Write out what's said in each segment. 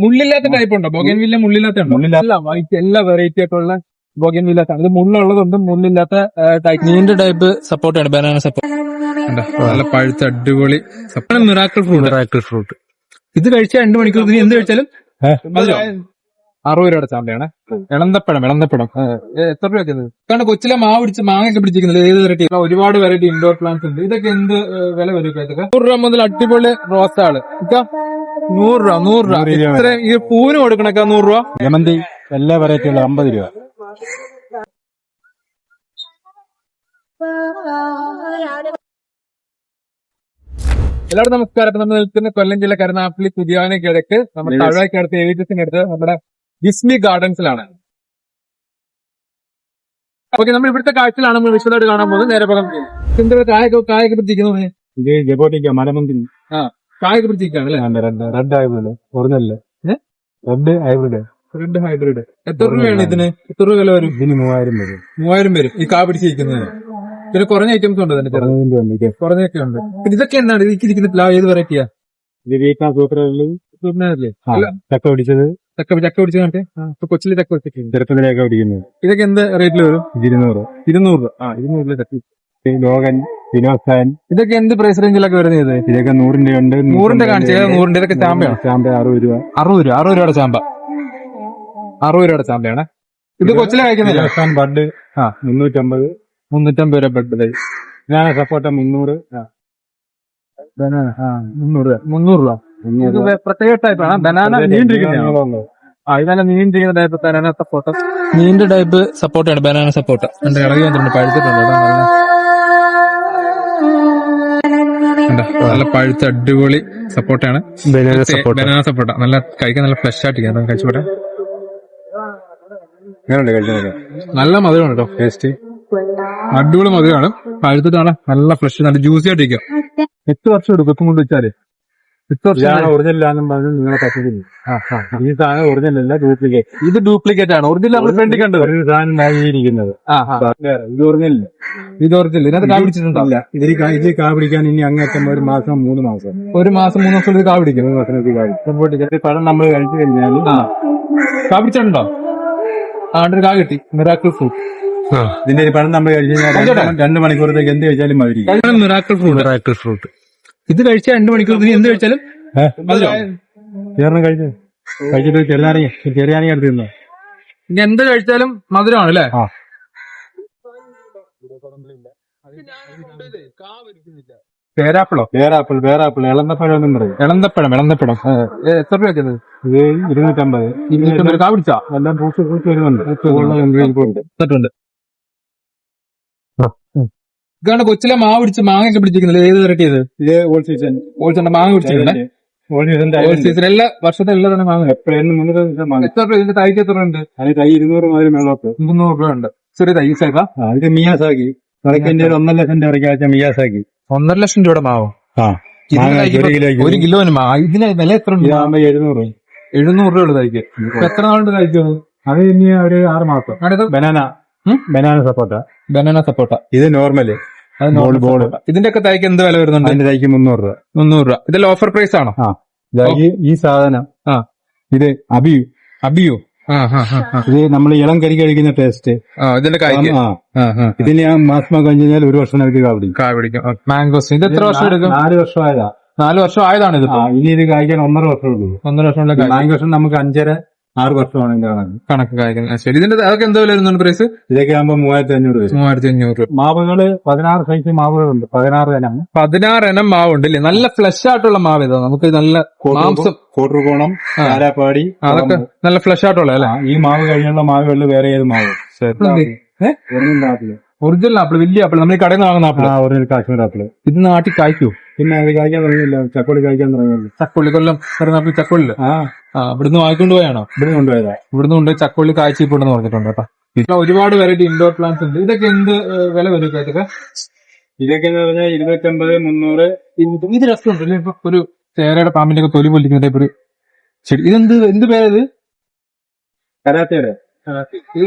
മുള്ളില്ലാത്ത type ഉണ്ടോ? Bougainvillea മുള്ളില്ലാത്ത ഉണ്ടോ മുള്ളില്ലാത്ത- എല്ലാ വൈറ്റ് എല്ലാ വെറൈറ്റി ആയിട്ടുള്ള ബോഗൻ വില്ലാത്ത ഇത് മുള്ളുള്ളതുണ്ട് മുള്ളില്ലാത്ത ടൈപ്പ് നീണ്ട ടൈപ്പ് സപ്പോർട്ടാണ് ബനാന സപ്പോർട്ട് നല്ല പഴുത്ത അടിപൊളി sapota miracle fruit miracle fruit ഇത് കഴിച്ചാൽ രണ്ടു മണിക്കൂർ. ഇനി എന്ത് കഴിച്ചാലും അറുപത് രൂപയുടെ ചാമ്പയാണ് ഇളന്തപ്പഴം ഇളന്തപ്പഴം എത്ര രൂപ കാരണം കൊച്ചിലെ മാവ് പിടിച്ച് മാങ്ങയൊക്കെ പിടിച്ചിരിക്കുന്നത്. ഏത് വെറൈറ്റി ഒരുപാട് വെറൈറ്റി ഇൻഡോർ പ്ലാന്റ്സ് ഉണ്ട്. ഇതൊക്കെ എന്ത് വില വരും ഇതൊക്കെ? നൂറ് രൂപ മുതൽ അടിപൊളി റോസാൾ. ഇക്ക നൂറ് രൂപ നൂറ് രൂപ. നൂറ് രൂപ. ഇത്ര ഈ പൂവിന് കൊടുക്കണക്ക നൂറ് രൂപ? ജമന്തി എല്ലാ വെറൈറ്റികളും അമ്പത് രൂപ. എല്ലാവരും നമസ്കാരം. നമ്മൾ നിൽക്കുന്ന കൊല്ലം ജില്ല കരുനാപ്പള്ളി പുതിയവനെ കിഴക്ക്. നമ്മുടെ Yes. അടുത്ത് ഏവിറ്റസിന് അടുത്ത് നമ്മുടെ വിസ്മി ഗാർഡൻസിലാണ്. ഓക്കെ നമ്മൾ ഇവിടുത്തെ കാഴ്ചയിലാണ് നമ്മൾ വിശദമായിട്ട് കാണാൻ പോകുന്നത്. നേരെ പോകാം. എന്താ കായൊക്കെ കായൊക്കെ പിടിച്ചിരിക്കുന്നു ഇത് ജബോട്ടിക്ക മലമുന്തി കായൊക്കെ പിടിച്ചിരിക്കുകയാണ് അല്ലേ? രണ്ട് റെഡ് ഹൈബ്രിഡ് ഒറിജിനല്ലേ? റെഡ് ഹൈബ്രിഡ് റെഡ് ഹൈബ്രിഡ് എത്ര രൂപയാണ് ഇതിന്? എത്ര രൂപ വില വരും? ഇതിന് മൂവായിരം വരും. മൂവായിരം വരും. ഈ കാ പിടിച്ചിരിക്കുന്നതിന് പിന്നെ കുറഞ്ഞ ഐറ്റംസ് ഉണ്ട് തന്നെ കുറഞ്ഞൊക്കെ ഉണ്ട് പിന്നെ ഇതൊക്കെ എന്താണ്? ഇരിക്കുന്ന പ്ലാവ് ഏത് വെറൈറ്റിയാ ഇത് സൂപ്പറല്ലേ സൂപ്പറിനല്ലേ ചക്ക പിടിച്ചത്. ചക്ക ചക്ക പിടിച്ചത് ഇപ്പൊ കൊച്ചിലെ ചക്ക ചെറുപ്പത്തിലേക്ക് പിടിക്കുന്നത്. ഇതൊക്കെ എന്ത് റേറ്റിൽ വരും? ഇരുന്നൂറ്. ഇരുന്നൂറ്. രൂപ ആ ഇരുന്നൂറ് രൂപ ചക്ക. ലോകൻ വിനോദാൻ. ഇതൊക്കെ എന്ത് പ്രൈസ് റേഞ്ചിലൊക്കെ വരുന്നത്? ഇത് ഇതൊക്കെ നൂറിന്റെ ഉണ്ട് നൂറിന്റെ കാണിച്ചു നൂറിന്റെ ഇതൊക്കെ ചാമ്പയാണ് ചാമ്പ അറുപത് രൂപ. അറുപത് രൂപ അറുപത് രൂപയുടെ ചാമ്പ. അറുപത് രൂപയുടെ ചാമ്പയാണ്. ഇത് കൊച്ചിലെ കഴിക്കുന്നില്ല ബഡ്. ആ. മുന്നൂറ്റമ്പത്. മുന്നൂറ്റമ്പത് രൂപ ബഡ് ഞാൻ സപ്പോർട്ട മുന്നൂറ്. ബനാന ആ മുന്നൂറ് രൂപ. മുന്നൂറ് രൂപ. ഇത് വേ- പ്രത്യേക ടൈപ്പാണ് ബനാന നീണ്ടിരിക്കുന്ന ആ ഇതല്ല നീണ്ടിരിക്കുന്ന ടൈപ്പ് ബനാന സപ്പോർട്ട് നീണ്ട ടൈപ്പ് സപ്പോർട്ടാണ് ബനാന സപ്പോർട്ട് എന്റെ ഇളകി വന്നിട്ടുണ്ട് പഴുത്തിട്ടുണ്ട്. കണ്ടോ? നല്ല പഴുത്ത അടിപൊളി സപ്പോർട്ടാണ്. Banana sapota. നല്ല കഴിക്കാൻ നല്ല ഫ്രഷ് ആയിട്ട് കഴിക്കുന്നത് നല്ല മധുരമാണ് കേട്ടോ ടേസ്റ്റ് അടിപൊളി മധുരമാണ്. പഴുത്തിട്ടാണ് നല്ല ഫ്രഷ് നല്ല ജ്യൂസി ആയിട്ടിരിക്കും എട്ട് വർഷം എടുക്കും കൊണ്ട് വെച്ചാൽ. ഇതാണ് ഒറിജിനൽ ആണെന്നും പറഞ്ഞു നിങ്ങളെ പറ്റിക്കുന്നു ഈ സാധനം ഒറിജിനൽ അല്ല ഡ്യൂപ്ലിക്കേറ്റ് ഇത് ഡ്യൂപ്ലിക്കേറ്റ് ആണ്. ഒറിജിനൽ നമ്മൾ ഫ്രണ്ടിൽ കണ്ടത്. ഒരു സാധനം ഇരിക്കുന്നത്. ഇത് ഒറിജിനൽ ഇത് ഒറിജിനൽ ഇതിനകത്ത് കാ പിടിച്ചിട്ടുണ്ടോ? ഇല്ല. ഇതിൽ കാ- പിടിക്കാൻ ഇനി അങ്ങേറ്റം ഒരു മാസം മൂന്ന് മാസം. ഒരു മാസം മൂന്ന് മാസം ഇത് കാ പിടിക്കും. മൂന്ന് മാസത്തിൽ കാ പിടിക്കും. ഇത് പഴം നമ്മൾ കഴിച്ചു കഴിഞ്ഞാൽ ആ. കാ പിടിച്ചിട്ടുണ്ടോ? ആണ്ടൊരു കാ കിട്ടി. മിറാക്കിൾ ഫ്രൂട്ട് ഇതിന്റെ ഒരു പഴം നമ്മൾ കഴിച്ചു കഴിഞ്ഞാൽ രണ്ട് മണിക്കൂറത്തേക്ക് എന്ത് കഴിച്ചാലും മതി മിറാക്കിൾ ഫ്രൂട്ട് മിറാക്കിൾ ഫ്രൂട്ട് ഇത് കഴിച്ച രണ്ടു മണിക്കൂർ നീ എന്ത് കഴിച്ചാലും മധുരം. ചേർന്ന് കഴിച്ചു കഴിച്ചിട്ട് ചെറുനാരങ്ങ ചെറിയാനങ്ങ എടുത്ത് തിന്നോ. ഇനി എന്ത് കഴിച്ചാലും മധുരമാണ് അല്ലേ? ആ. പേരാപ്പിളോ? പേരാപ്പിൾ പേരാപ്പിൾ ഇളന്തപ്പഴം എന്നും പറയും. ഇളന്തപ്പഴം ഇളന്തപ്പഴം. ഏ, ഏ, എത്ര രൂപ ഇത് ഇരുന്നൂറ്റമ്പത്. ഇരുന്നൂറ്റമ്പത് കാ പിടിച്ചാ എല്ലാം പൂച്ച് പൂച്ച് വരുന്നുണ്ട്. ഉണ്ട്. ഇതാണ് കൊച്ചിലെ മാവ് പിടിച്ച് മാങ്ങയൊക്കെ പിടിച്ചിരിക്കുന്നത്. ഏത് വെറൈറ്റി ഇത്? ഇത് ഓൾ സീസൺ ഓൾസന്റെ മാങ്ങ പിടിച്ചിരിക്കുന്നത് ഓൾ സീസൺ ഓൾ സീസൺ എല്ലാ വർഷത്തെ എല്ലാ തന്നെ മാങ്ങ എപ്പോഴും മുന്നൂറ് ദിവസം മാങ്ങ. എത്ര ഇതിന്റെ തൈക്ക് എത്ര ഉണ്ട്? അതിന് തൈ ഇരുന്നൂറ് മുതൽ മേളോട്ട് മുന്നൂറ് രൂപ ഉണ്ട്. ചെറിയ തൈ ആ മിയാസാക്കി. ഒന്നര ലക്ഷം രൂപ ഇറക്കി മിയാസാക്കി. ഒന്നര ലക്ഷം രൂപയുടെ മാവോ? ആ ഒരു കിലോ കിലോന് മാവ് ഇതിന് വില എത്ര ഉണ്ട്? എഴുന്നൂറ്. എഴുന്നൂറ് രൂപ ഉള്ള തൈക്ക് എത്ര നാളുണ്ട് തൈക്കും? അത് ഇനി ഒരു ആറ് മാസം. Banana. Banana sapota banana sapota. ഇത് നോർമൽ. ബോൾ ബോൾ ഇതിന്റെ ഒക്കെ തൈക്ക് എന്ത് വില വരുന്നുണ്ട്? അതിന്റെ തൈക്ക് മുന്നൂറ് രൂപ. മുന്നൂറ് രൂപ. ഇതെല്ലാം ഓഫർ പ്രൈസ് ആണോ? ആ. ഇതാ ഈ- സാധനം. ആ. ഇത് അബിയു? അബിയു. ഇത് നമ്മൾ ഇളം കരി കഴിക്കുന്ന ടേസ്റ്റ് ഇതിന്റെ ഇതിന് ഞാൻ മാസം കഴിഞ്ഞാൽ ഒരു വർഷം നമുക്ക് മാംഗോസ് ഇത് എത്ര വർഷം എടുക്കും? നാല് വർഷം ആയതാ. നാല് വർഷം ആയതാണ് ഇത് ഇനി ഇത് കഴിക്കാൻ ഒന്നര വർഷം എടുക്കും ഒന്നര വർഷം മാംഗോസ് നമുക്ക് അഞ്ചര ആറ് വർഷമാണ് ഇതിന്റെ കണക്ക്. കണക്ക് കായ്ക്കുന്നത് ശരി. ഇതിന്റെ അതൊക്കെ എന്താ വില വരുന്നുണ്ട് പ്രൈസ് ഇതൊക്കെ ആകുമ്പോൾ മൂവായിരത്തി അഞ്ഞൂറ് വരും. മൂവായിരത്തി അഞ്ഞൂറ് രൂപ. മാവുകൾ പതിനാറ് സൈസ് മാവുകളുണ്ട്. പതിനാറ് ഇനം. പതിനാറ് എണ്ണം മാവുണ്ട് ഇല്ലേ? നല്ല ഫ്ലഷ് ആയിട്ടുള്ള മാവ് ഇതാ. നമുക്ക് നല്ല മാംസം. കോട്ടൂർകോണം ആരാപ്പാടി അതൊക്കെ നല്ല ഫ്ലഷ് ആയിട്ടുള്ള അല്ലേ? ഈ മാവ് കഴിഞ്ഞുള്ള മാവുകളിൽ വേറെ ഏത് മാവ്? ഒന്നും ആപ്പിൾ ഒറിജിനൽ ആപ്പിൾ വലിയ ആപ്പിൾ നമ്മൾ കടയിൽ നിന്ന് വാങ്ങുന്ന ആപ്പിൾ ആ ഒറിജിനൽ കാശ്മീർ ആപ്പിൾ ഇത് നാട്ടിൽ കായ്ക്കൂ. പിന്നെ അത് കായ്ക്കാൻ തുടങ്ങിയില്ല. ചക്കോളി കായ്ക്കാൻ തുടങ്ങിയില്ല. ചക്കോളി കൊല്ലം പറയുന്ന ആപ്പിൾ ചക്കോളിൽ ആ. ഇവിടുന്ന് വാങ്ങിക്കൊണ്ട് പോയാണോ? ഇവിടെ കൊണ്ടുപോയതാ. ഇവിടുന്ന് കൊണ്ട് ചക്കോളി കാഴ്ച ഇപ്പോഴെന്ന് പറഞ്ഞിട്ടുണ്ട് കേട്ടോ. ഇപ്പൊ ഒരുപാട് വെറൈറ്റി ഇൻഡോർ പ്ലാന്റ്സ് ഉണ്ട്. ഇതൊക്കെ എന്ത് വില വരും ഇതൊക്കെ ഇതൊക്കെ എന്ന് പറഞ്ഞാൽ ഇരുന്നൂറ്റമ്പത് മുന്നൂറ്. ഇത് രസമുണ്ട്. ഇപ്പൊ ഒരു ചേരയുടെ പാമ്പിന്റെ ഒക്കെ തൊലി പൊലിക്കുന്ന ടൈപ്പ് ഒരു ചെടി. ഇതെന്ത് എന്ത് പേരത് കരാത്തയുടെ. ഇത്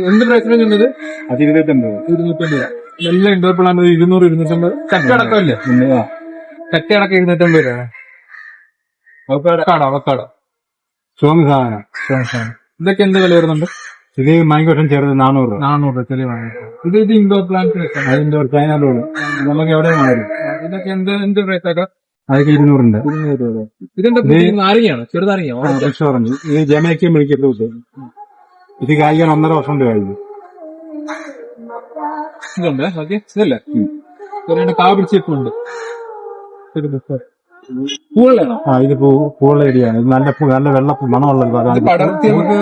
എന്ത് പ്രൈസിലാണ് ഇത് അത് ഇരുന്നൂറ്റമ്പത് ഇരുന്നൂറ്റമ്പത്. രൂപ നല്ല ഇൻഡോർ പ്ലാന്റ് ഇരുന്നൂറ് ഇരുന്നൂറ്റമ്പത്. ചക്ക അടക്കമല്ലേ? പിന്നെ അടക്കം ഇരുന്നൂറ്റമ്പത് രൂപ. അവക്കാട? Avocado avocado. സ്ട്രോങ് സാധനം. ഇതൊക്കെ എന്ത് വില വരുന്നുണ്ട്? ഇത് മൈൻകോട്ടം ചേർത്ത് നാനൂറ് രൂപ. നാനൂറ് രൂപ ചെറിയ ഇത് ഇത് ഇൻഡോർ പ്ലാന്റ് ഇൻഡോർ അതിന്റെ ഒരു ചൈന റോഡ് നമുക്ക് എവിടെ മാറും ഇതൊക്കെ എന്ത് എന്ത് പ്രൈസ് ആക്കാം? അതൊക്കെ ഇരുന്നൂറുണ്ട്. ഇതെന്താ നാരങ്ങയാണ്? ചെറുനാരങ്ങ ഫ്രഷ് ഓറഞ്ച്. ഇത് ജമയ്ക്ക് മിളിക്കത്ത് കിട്ടും ഇത് കായിക്കാൻ ഒന്നര വർഷം കൊണ്ട് കഴിഞ്ഞു. ഇതുണ്ട് ഓക്കെ ഇതല്ലേ? കുറേ കാ പിടിച്ചിട്ടുണ്ട് ആ ഇത് പൂ പൂവുള്ള ഏരിയയാണ് ഇത് നല്ല പൂ നല്ല വെള്ള പൂ മണമുള്ള അതാണ് പടർത്തി നമുക്ക്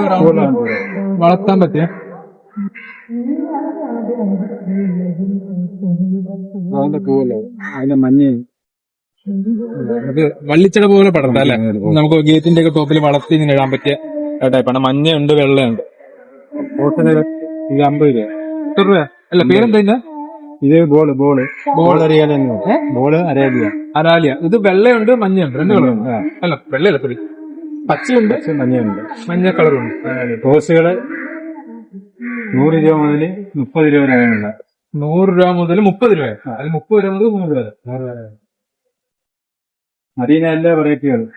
വളർത്താൻ പറ്റിയ? അതിന്റെ പൂവല്ല? അതിന്റെ മഞ്ഞ. അത് വള്ളിച്ചട പോലെ പടർത്താം അല്ലെ? നമുക്ക് ഗേറ്റിന്റെ ഒക്കെ ടോപ്പിൽ വളർത്തി ഇങ്ങനെ ഇടാൻ പറ്റിയ ടൈപ്പാണ്. മഞ്ഞയുണ്ട് വെള്ളയുണ്ട്. ഇത് അമ്പത് രൂപ. എത്ര രൂപ അല്ല പേരെന്താ ഇതിന്റെ? ഇത് ബോൾ ബോൾ. ബോൾ അറിയാലോ ബോൾ അറിയാലിയ അരാലിയ. ഇത് വെള്ളയുണ്ട് മഞ്ഞയുണ്ട്. രണ്ട് കളറുണ്ട് അല്ല വെള്ളയല്ല സോറി പച്ചയുണ്ട് മഞ്ഞയുണ്ട്. മഞ്ഞ കളറുണ്ട്. റോസുകൾ നൂറ് രൂപ മുതൽ മുപ്പത് രൂപ വരെയുള്ള നൂറ് രൂപ മുതൽ മുപ്പത് രൂപ. അത് മുപ്പത് രൂപ മുതൽ നൂറ് രൂപ വരെ. അടിയന എല്ലാ വെറൈറ്റികളും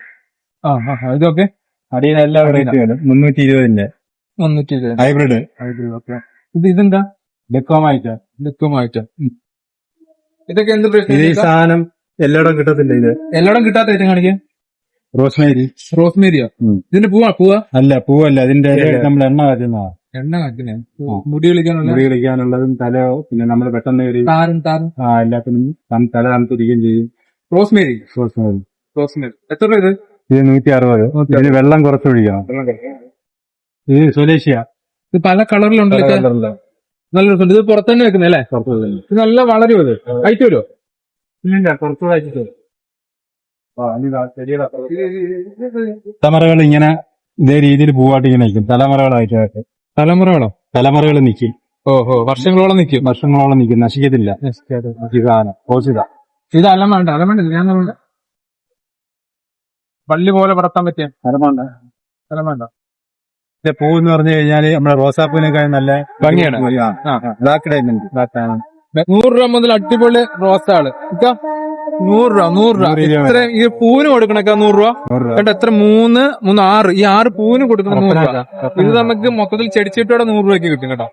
ആ ആ ആ, ഇതൊക്കെ? അടിയന എല്ലാ വെറൈറ്റികളും മുന്നൂറ്റി ഇരുപതിന്റെ. മുന്നൂറ്റി ഹൈബ്രിഡ് ഹൈബ്രിഡ് ഓക്കെ ഇത് ഇതെന്താ? ഡെക്കോമായിട്ട് ലക്കുമായിട്ട് ഇതൊക്കെ എന്ത് ഇത് ഈ സാധനം എല്ലായിടം കിട്ടത്തില്ല ഇത്? എല്ലായിടം കിട്ടാത്ത ഏറ്റവും കാണിക്കുക റോസ്മേരി റോസ്മേരിയോ ഉം. ഇതിന്റെ പൂവാ? പൂവാ? അല്ല പൂവല്ല. അതിന്റെ നമ്മൾ എണ്ണ കാച്ചുന്നതാ. എണ്ണ കാണിക്കുന്നേ മുടി വിളിക്കാനുള്ള? മുടി കളിക്കാനുള്ളതും തല പിന്നെ നമ്മൾ പെട്ടെന്ന് ഒരു താരൻ താരൻ ആ എല്ലാത്തിനും തം- തല തണുത്തിരിക്കുകയും ചെയ്യും. റോസ്മേരി റോസ്മേരി റോസ്മേരി എത്ര രൂപ ഇത്? ഇത് നൂറ്റി അറുപത് ഇതിന് വെള്ളം കുറച്ച് ഒഴിക്കണം. ഇത് സ്വദേശിയ. ഇത് പല കളറിലുണ്ട് നല്ല രസമുണ്ട് ഇത് പുറത്ത് തന്നെ വെക്കുന്നേ അല്ലേ? ഇത് നല്ല വളരും ഇത്. അയച്ചു വരുമോ ഇല്ലില്ല കുറച്ചുകൂടെ അയച്ചിട്ട് തലമുറകൾ ഇങ്ങനെ ഇതേ രീതിയിൽ പൂവാട്ടി ഇങ്ങനെ നിൽക്കും. തലമുറകളായിട്ട് തലമുറകളോ? തലമുറകൾ നിൽക്കും. ഓഹോ വർഷങ്ങളോളം നിൽക്കും. വർഷങ്ങളോളം നിൽക്കും. നശിക്കത്തില്ല. ഇത് അലമാണ്ട വേണ്ട അലം വേണ്ട ഞാൻ പള്ളി പോലെ പടർത്താൻ പറ്റിയ അലമാണ്ട അലം വേണ്ട. ഇതിന്റെ പൂ എന്ന് പറഞ്ഞു കഴിഞ്ഞാൽ നമ്മുടെ റോസാപ്പൂവിനേക്കാൾ നല്ല ഭംഗിയാണ്. ആ ബ്ലാക്ക് ഡയമണ്ട് നൂറ് രൂപ മുതൽ അടിപൊളി റോസാൾ. നൂറ് രൂപ നൂറ് രൂപ. ഇത്ര ഈ പൂവിന് കൊടുക്കണക്ക നൂറ് രൂപ. നൂറ് രൂപ. കേട്ടോ എത്ര? മൂന്ന് മൂന്ന് ആറ്. ഈ ആറ് പൂവിന് കൊടുക്കണ നൂറ് രൂപ. ഇത് നമുക്ക് മൊത്തത്തിൽ ചെടിച്ചിട്ടോടെ നൂറ് രൂപയ്ക്ക് കിട്ടും കേട്ടോ.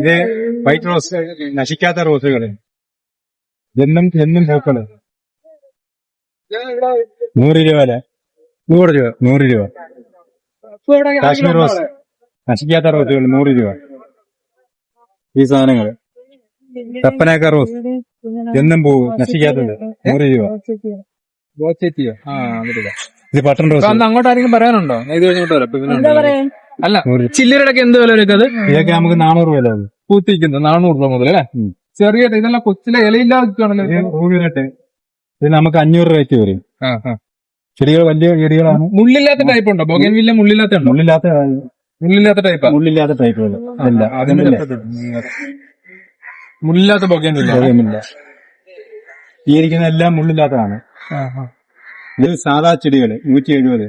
ഇത് വൈറ്റ് റോസ് നശിക്കാത്ത റോസുകൾ എന്നും എന്നും പൂക്കൾ. നൂറ് രൂപ അല്ലേ? നൂറ് രൂപ. നൂറ് രൂപ. കാശ്മീർ റോസ്. നശിക്കാത്ത റോസുകൾ നൂറ് രൂപ. ഈ സാധനങ്ങൾ. കപ്പനാക്ക റോസ്. എന്നും പോവും നശിക്കാത്തത് നൂറ് രൂപ. ബോച്ചെത്തിയോ ആ. ഇത് ബട്ടൺ റോസ്. അന്ന് അങ്ങോട്ട് ആരെങ്കിലും പറയാനുണ്ടോ? ഇത് കഴിഞ്ഞിട്ട് വരാം. അല്ല ചില്ലറയുടെ എന്ത് വില വരും അത് ഇതൊക്കെ നമുക്ക് നാനൂറ് വില പൂത്തിക്കുന്നത് നാനൂറ് രൂപ മുതൽ അല്ലേ. ചെറിയ ഇതെല്ലാം കൊച്ചിലെ ഇലയില്ലാതെ നിൽക്കുകയാണല്ലോ. ഇത് നമുക്ക് അഞ്ഞൂറ് രൂപയ്ക്ക് വരും. ആ, ആ. ചെടികൾ വലിയ ചെടികളാണ്. മുള്ളില്ലാത്ത ടൈപ്പ് ഉണ്ടോ? ബോഗൻവില്ല മുള്ളില്ലാത്ത ഉണ്ടോ? മുള്ളില്ലാത്ത മുള്ളില്ലാത്ത ടൈപ്പാ മുള്ളില്ലാത്ത ടൈപ്പുകൾ അല്ല അതിനുള്ള മുള്ളില്ലാത്ത ബോഗൻ വില്ല ഇല്ല. ഈ ഇരിക്കുന്ന എല്ലാം മുള്ളില്ലാത്തതാണ്. ഇത് സാധാ ചെടികൾ നൂറ്റി എഴുപത്.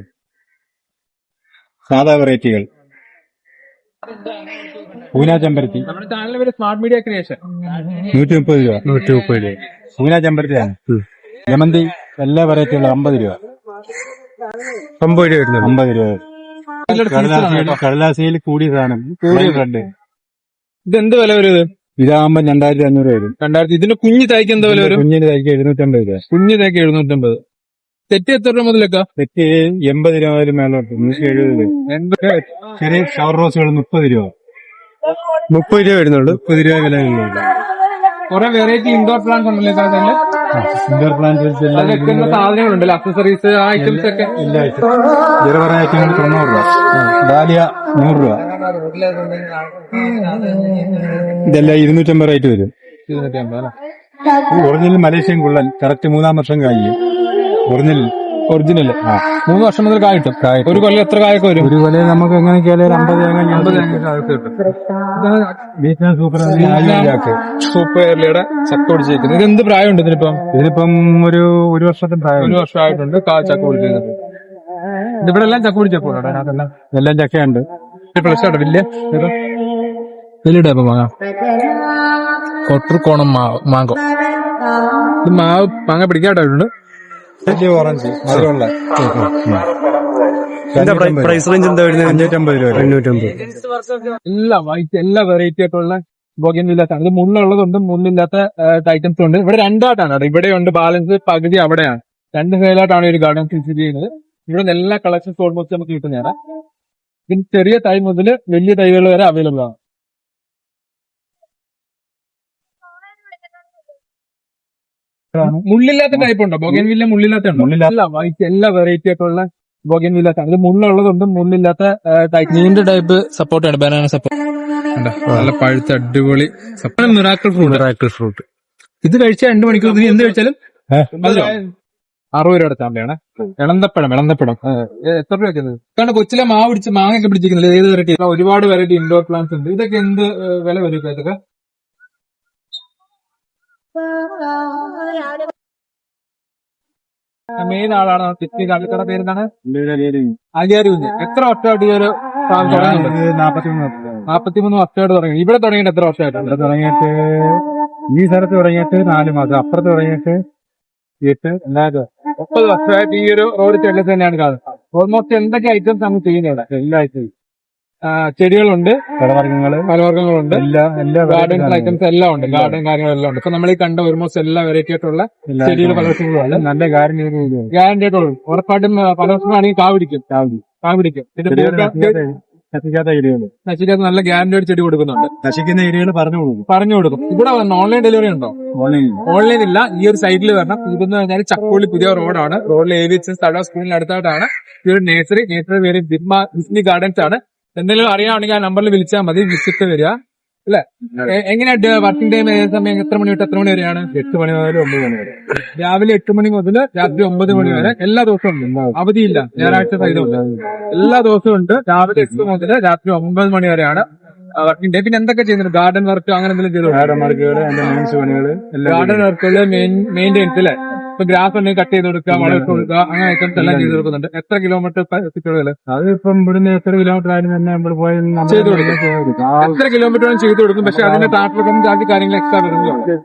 സാധാ വെറൈറ്റികൾ. പൂന ചെമ്പരത്തി. സ്മാർട്ട് മീഡിയ ക്രിയേഷൻ നൂറ്റി മുപ്പത് രൂപ. നൂറ്റി മുപ്പത് രൂപ. പൂന ചെമ്പരത്തിയാണ്. ജമന്തി എല്ലാ വെറൈറ്റികളും അമ്പത് രൂപ. അമ്പത് രൂപ വരുന്നത് അമ്പത് രൂപ കടലാസിയിൽ കൂടിയ സാധനം. റെഡ് ഇത് എന്ത് വില വരും ഇത്? ഇതാകുമ്പോ രണ്ടായിരത്തി അഞ്ഞൂറ് വരും. രണ്ടായിരത്തി ഇതിന്റെ കുഞ്ഞു തൈക്ക് എന്താ വില വരും? കുഞ്ഞിന് തൈക്ക് എഴുന്നൂറ്റമ്പത് രൂപ. കുഞ്ഞു തൈക്ക് എഴുന്നൂറ്റമ്പത്. തെറ്റ് എത്ര രൂപ മുതലൊക്കെ? തെറ്റ് എൺപത് രൂപ മുതൽ മേലോട്ട്. നൂറ്റി എഴുപത് ചെറിയ ഷവർ റോസുകൾ മുപ്പത് രൂപ. മുപ്പത് രൂപ വരുന്നുള്ളൂ. മുപ്പത് രൂപ വില വരുന്നുള്ളൂ. കുറെ വെറൈറ്റി ഇൻഡോർ പ്ലാന്റ്സ് ഉണ്ടല്ലേ സാധനം? ഇൻഡോർ സാധനങ്ങളുണ്ടല്ലോ? അക്സസറീസ് ഐറ്റംസ് ഒക്കെ? എല്ലാ ജലപറ ഐറ്റങ്ങൾ തൊണ്ണൂറ് രൂപ. ഡാലിയ നൂറ് രൂപ. ഇതെല്ലാം ഇരുന്നൂറ്റമ്പത് റേറ്റ് വരും. ഒറിജിനൽ മലേഷ്യൻ കുള്ളൻ കറക്റ്റ് മൂന്നാം വർഷം കഴിഞ്ഞു. ഒറിജിനൽ ഒറിജിനൽ മൂന്ന് വർഷം മുതൽ കായിട്ടും ഒരു കൊല്ലം എത്ര കായൊക്കെ വരും? ഒരു കൊല്ലം നമുക്ക് എങ്ങനെയൊക്കെയാലും അമ്പത് കിട്ടും. സൂപ്പർ ഏർലിയുടെ ചക്ക പിടിച്ചേക്കുന്നത് ഇത് എന്ത് പ്രായമുണ്ട് ഇതിനിപ്പം? ഇതിനിപ്പം ഒരു ഒരു വർഷത്തെ പ്രായം ഒരു വർഷമായിട്ടുണ്ട് കാ ചക്ക പിടിച്ചേക്കുന്നത് ഇവിടെ എല്ലാം ചക്ക പിടിച്ചപ്പോൾ എല്ലാം ചക്കയുണ്ട്. ഫ്ലഷ് ആട്ടോ വലിയ വലിയ ടൈപ്പ് മാങ്ങ. കൊട്ടർക്കോണം മാവ് മാങ്കോ ഇത് മാവ് മാങ്ങ പിടിക്കാട്ടായിട്ടുണ്ട് വലിയ ഓറഞ്ച് മധുരമുള്ള എന്താ പ്രൈസ് റേഞ്ച് എന്താ വരുന്നത്? അഞ്ഞൂറ്റമ്പത് രൂപ വരെ. അഞ്ഞൂറ്റമ്പത്. എല്ലാ വൈറ്റ് എല്ലാ വെറൈറ്റി ആയിട്ടുള്ള ബോഗൻ വില്ലാത്താണ് ഇത് മുള്ളുള്ളതുണ്ട് മുള്ളില്ലാത്ത ഐറ്റംസ് ഉണ്ട്. ഇവിടെ രണ്ടായിട്ടാണ് കേട്ടോ ഇവിടെ ഉണ്ട് ബാലൻസ് പകുതി അവിടെയാണ്. രണ്ട് സൈഡിലായിട്ടാണ് ഒരു ഗാർഡൻ സ്ഥിതി ചെയ്യുന്നത്. ഇവിടെ നിന്ന് എല്ലാ കളക്ഷൻസ് ഓൾമോസ്റ്റ് നമുക്ക് കിട്ടുന്നതാണ്. പിന്നെ ചെറിയ തൈ മുതൽ വലിയ തൈകൾ വരെ അവൈലബിൾ ആണ്. മുള്ളില്ലാത്ത ടൈപ്പ് ഉണ്ടോ? ബോഗൻ വില്ല മുള്ളില്ലാത്ത ഉണ്ടോ മുള്ളില്ലാത്ത- എല്ലാ വൈറ്റ് എല്ലാ വെറൈറ്റി ആയിട്ടുള്ള ബോഗൻ വില്ലാത്ത ഇത് മുള്ളുള്ളതുണ്ട് മുള്ളില്ലാത്ത ടൈപ്പ് നീണ്ട ടൈപ്പ് സപ്പോർട്ടാണ് ബനാന സപ്പോർട്ട് നല്ല പഴുത്ത അടിപൊളി മിറാക്കിൾ ഫ്രൂട്ട് മിറാക്കിൾ ഫ്രൂട്ട് ഇത് കഴിച്ചാൽ രണ്ടു മണിക്കൂർ. നീ എന്ത് കഴിച്ചാലും. അറുപത് രൂപയുടെ ചാമ്പയാണ് ഇളന്തപ്പഴം ഇളന്തപ്പഴം. എത്ര രൂപ കാരണം കൊച്ചിലെ മാവ് പിടിച്ച് മാങ്ങയൊക്കെ പിടിച്ചിരിക്കുന്നില്ല ഏത് വെറൈറ്റി ഒരുപാട് വെറൈറ്റി ഇൻഡോർ പ്ലാന്റ്സ് ഉണ്ട്. ഇതൊക്കെ എന്ത് വില വരും ഇതൊക്കെ? മെയിൻ ആളാണ് കിഡ്നി കാലിക്കട പേരെന്താണ്? അലിയാരി കുഞ്ഞ് എത്ര വർഷമായിട്ട് ഈ ഒരു നാപ്പത്തിമൂന്ന് വർഷം. വർഷമായിട്ട് തുടങ്ങി. ഇവിടെ തുടങ്ങിയിട്ട് എത്ര വർഷമായിട്ട്? ഇവിടെ തുടങ്ങിയിട്ട് ഈ സ്ഥലത്ത് തുടങ്ങിയിട്ട് നാല് മാസം. അപ്പുറത്ത് തുടങ്ങിയിട്ട് എട്ട് രണ്ടായിരം മുപ്പത് വർഷമായിട്ട് ഈ ഒരു റോഡ് ചെല്ലത്ത് തന്നെയാണ് കാണുന്നത്. ഓൾമോസ്റ്റ് എന്തൊക്കെ ഐറ്റംസ് നമ്മൾ ചെയ്യുന്നത് ഇവിടെ? എല്ലാ ആ, ചെടികളുണ്ട്. പലവർഗങ്ങൾ പലവർഗങ്ങളുണ്ട് എല്ലാ എല്ലാ ഗാർഡൻ ഐറ്റംസ് എല്ലാം ഉണ്ട്. ഗാർഡൻ കാര്യങ്ങളെല്ലാം ഉണ്ട്. ഇപ്പൊ നമ്മൾ ഈ കണ്ട ഓൾമോസ്റ്റ് എല്ലാ വെറൈറ്റി ആയിട്ടുള്ള ചെടികൾ ഉണ്ട് നല്ല ഗ്യാരണ്ടി. ഗ്യാരണ്ടി ആയിട്ടുള്ളൂ ഉറപ്പായിട്ടും ആ, പല കാവിടിക്കും കാ പിടിക്കും. കാ പിടിക്കും. പിന്നെ ചെടികൾ പൂക്ക- നശിക്കാത്ത നശിക്കാത്ത നശിക്കാത്ത നല്ല ഗ്യാരണ്ടി ആയിട്ട് ചെടി കൊടുക്കുന്നുണ്ട്. നശിക്കുന്ന ഏരിയകൾ പറഞ്ഞു കൊടുക്കും. പറഞ്ഞു കൊടുക്കും. ഇവിടെ വരണം ഓൺലൈൻ ഡെലിവറി ഉണ്ടോ? ഓൺലൈൻ ഓൺലൈൻ ഇല്ല. ഈ ഒരു സൈഡിൽ വരണം. ഇതെന്ന് പറഞ്ഞാൽ ചക്കോളി പുതിയ റോഡാണ് റോഡിൽ എ വി എച്ച് സ്ഥലം സ്കൂളിന് അടുത്തായിട്ടാണ്. ഈ ഒരു നേഴ്സറി നേഴ്സറി പേര് ബിസ്മ ബിസ്മി ഗാർഡൻസ് ആണ്. എന്തെങ്കിലും അറിയാണെങ്കിൽ ആ നമ്പറിൽ വിളിച്ചാൽ മതി വിസിറ്റ് വരിക. അല്ലെ? എങ്ങനെയാ വർക്കിംഗ് ടൈം ഏത് സമയം എത്ര മണി തൊട്ട് എത്ര മണി വരെയാണ്? എട്ട് മണി മുതൽ ഒമ്പത് മണി വരെ. രാവിലെ എട്ട് മണി മുതൽ രാത്രി ഒമ്പത് മണി വരെ. എല്ലാ ദിവസവും ഉണ്ട് അവധിയില്ല. ഞായറാഴ്ച സൈഡും എല്ലാ ദിവസവും ഉണ്ട്. രാവിലെ എട്ട് മുതൽ രാത്രി ഒമ്പത് മണി വരെയാണ് വർക്കിംഗ് ഡേ പിന്നെ എന്തൊക്കെ ചെയ്യുന്നുണ്ട്? ഗാർഡൻ വർക്ക് അങ്ങനെ എന്തെങ്കിലും ചെയ്തു? ഗാർഡൻ വർക്കുകൾ മെയിൻ ഗാർഡൻ വർക്കുകൾ മെയിന്റെയിൻസ് അല്ലേ ഇപ്പൊ ഗ്രാസ് ഉണ്ടെങ്കിൽ കട്ട് ചെയ്ത് കൊടുക്കുക വളം ഇട്ട് കൊടുക്കുക അങ്ങനെ ഐറ്റംസ് എല്ലാം ചെയ്ത് കൊടുക്കുന്നുണ്ട്. എത്ര കിലോമീറ്റർ ചുറ്റുകൾ അതിപ്പം ഇവിടുന്ന് എത്ര കിലോമീറ്റർ ആയാലും തന്നെ നമ്മൾ പോയി ചെയ്ത് കൊടുക്കും. എത്ര കിലോമീറ്റർ ചെയ്ത് കൊടുക്കും. പക്ഷെ അതിന്റെ ട്രാക്ടർ കാര്യങ്ങൾ എക്സ്ട്രാ വരുന്നു